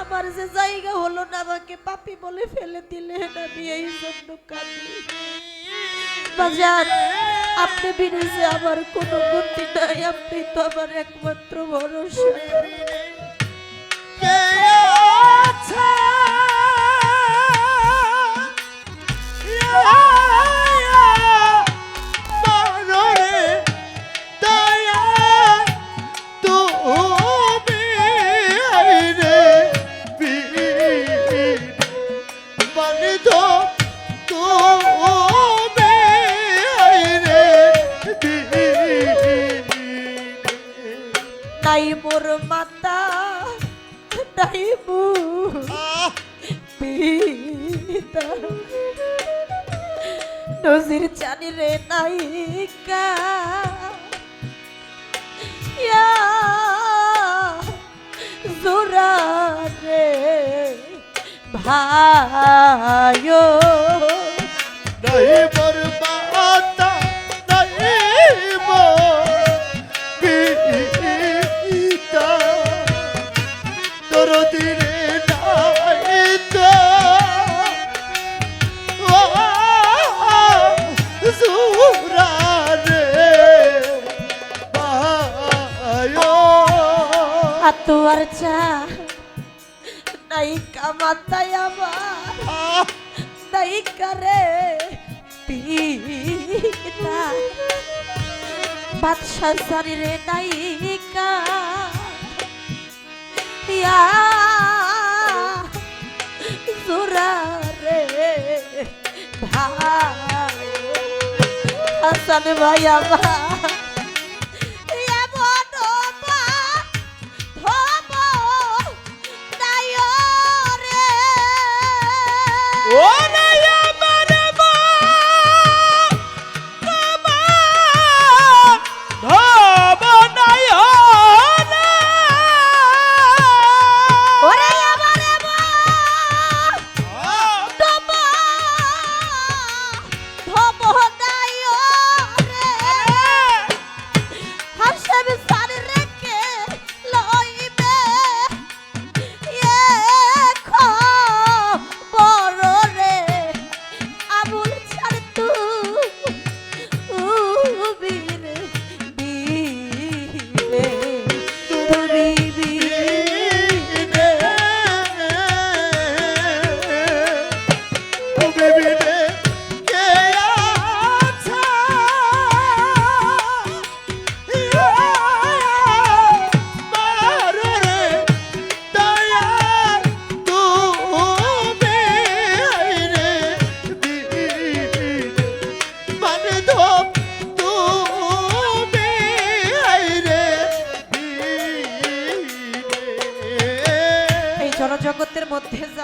আমার যে জায়গা হলো না, আমাকে পাপি বলে ফেলে দিলেন আমি এই জন্য কাঁদি। বাজার আপনি বিরুদ্ধে আমার কোনো গতি নাই, আপনি তো আমার একমাত্র ভরসা। নজির জানি রে ইয়া জোরা রে ভাইও। আতুয়ার চা। নাইকা মাতায় আমার। নাইকা রে, পিতা। বাদশা জানি রে নাইকা ইয়া। জোরা রে, ভাই। হাসান ভাই আমার।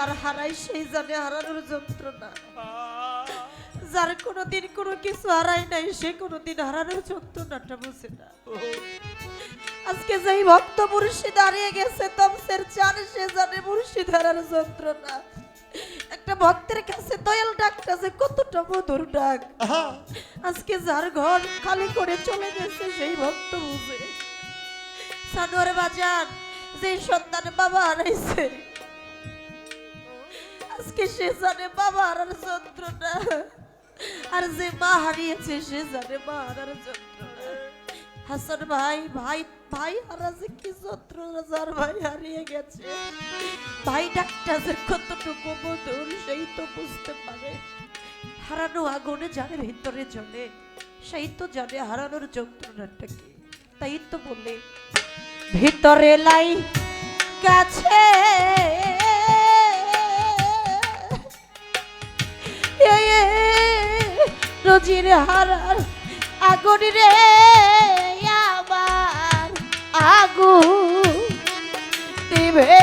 যার হারাই সেই জানে হারানোর যন্ত্রণা। যার কোনোদিন কোনো কিছু হারায় নাই সে কোনোদিন হারানোর যন্ত্রণাটা বুঝে না। আজকে যেই ভক্ত মুর্শিদ হারিয়ে গেছে তমসের চান সে জানে মুর্শিদ হারার যন্ত্রণা। একটা ভক্তের কাছে দয়াল ডাকটা যে কতটা মধুর ডাক। আজকে যার ঘর খালি করে চলে গেছে সেই ভক্ত বুঝে। সানোয়ার বাজার যে সন্তান বাবা হারাইছে আজকে সে জানে বাবা হারার যন্ত্রণা। আর যে মা হারিয়েছে সে জানে মা হাসান ভাই ভাই ভাই হারা যে কি যন্ত্রণা, যার ভাই হারিয়ে গেছে। ভাই ডাক্তার যে কতটুকু মধুর সেই তো বুঝতে পারে। হারানো আগুনে জানে ভিতরে জ্বলে সেই তো জানে হারানোর যন্ত্রণাটা কি। তাই তো বলে, ভিতরে লাই গেছে। রোজির হারার আগুন রে আমার আগুন। নিভে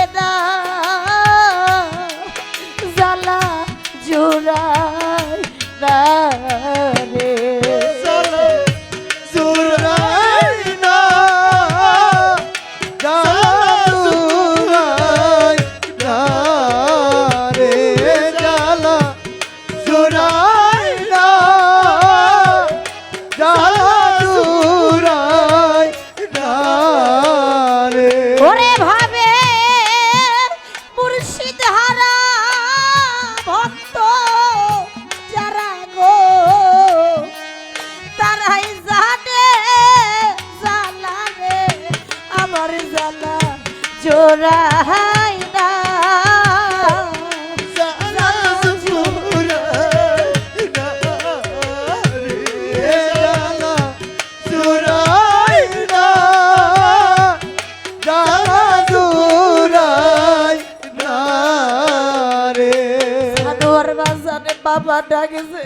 সানোয়ার বাজানে বাবা ডাকেছে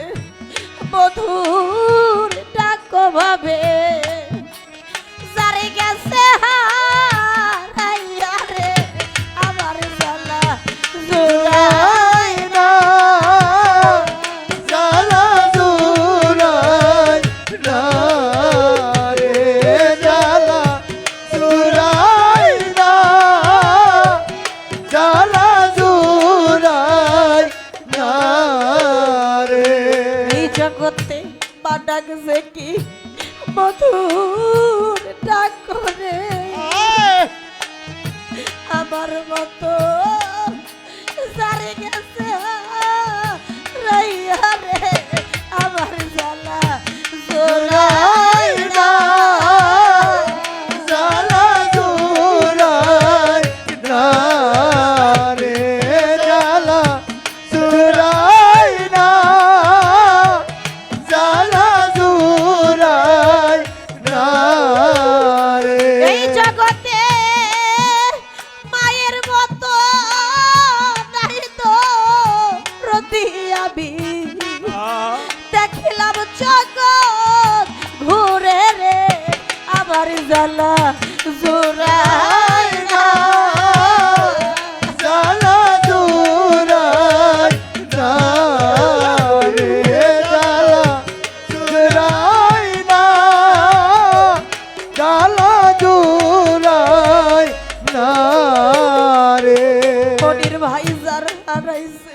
মধুর ডাক ভাবে। ডাকছে কি মধুর ডাক করে আমার মতো জ্বালা না। জুরাই না। রে জালা জুরাই না। জুরাই না রে। ভাই যার হারাইছে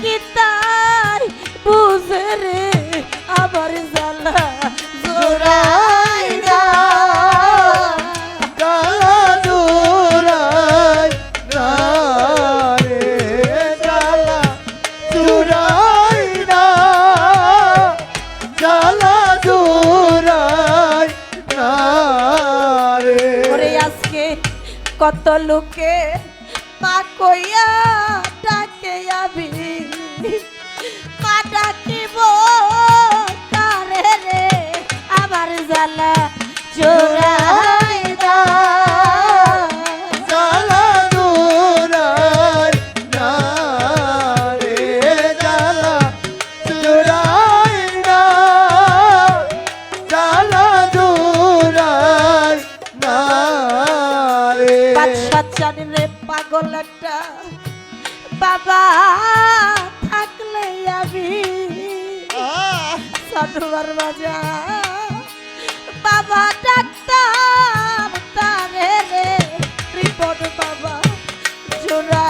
কি তাই বুঝে রে? আমার জ্বালা জোড়াই কত লোকে মা কইয়া ডাকে আবি মা ডাকিব তারে রে আমার জ্বালা রে পাগল একটা বাবা। আমি সাধুয়ার বাজা। বাবা ডাক্তার তারে রিপোর্ট বাবা জোড়াই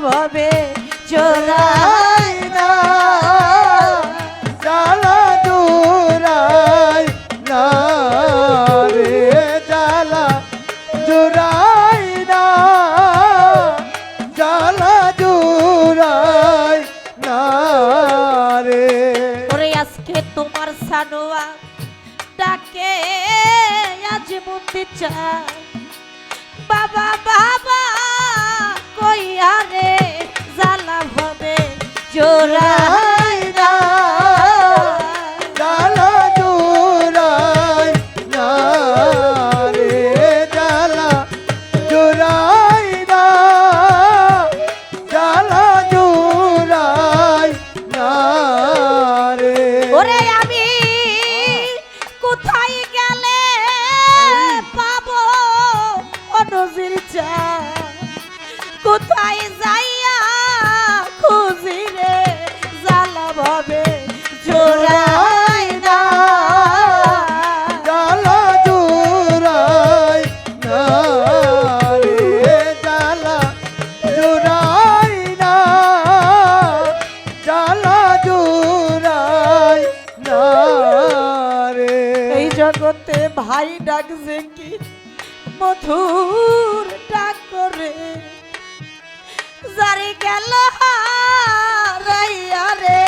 ভবে চোরাই tu tá exagerando. জারি গেল রাইয়া রে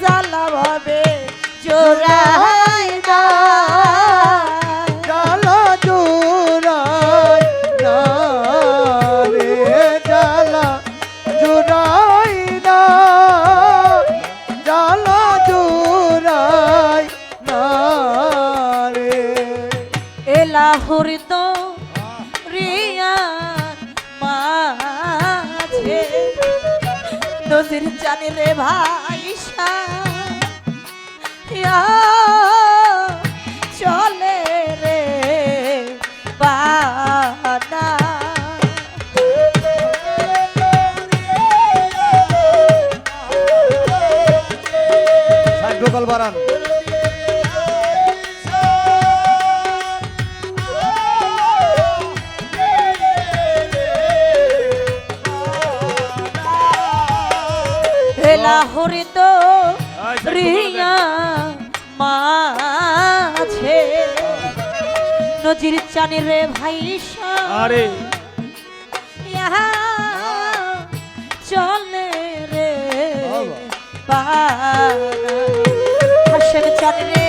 জালা ভাবে চোরা নদীর জানি রে ভাই চলে রে বাদা বারান বেলা হরিত রিয়া মাছে নজির চানি রে ভাই আরে। চলে রে পা হাসেন চানি রে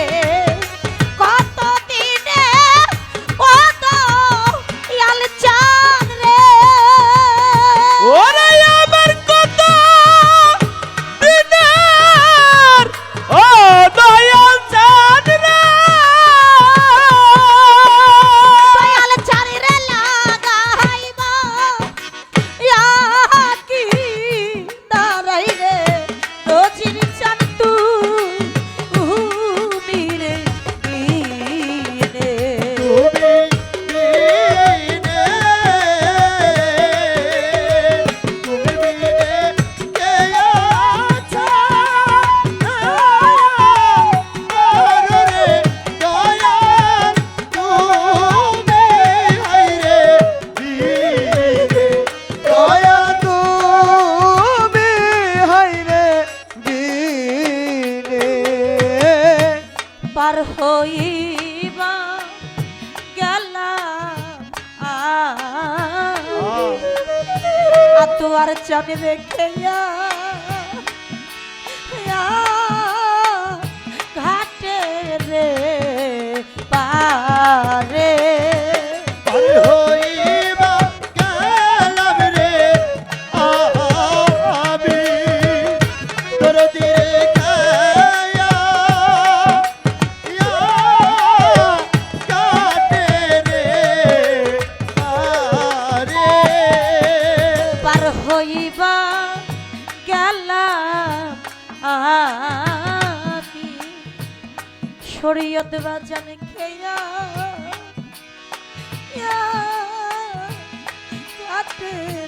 শরীয়ত বাজান খেয়া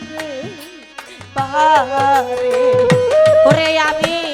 রে বারে ওরে আমি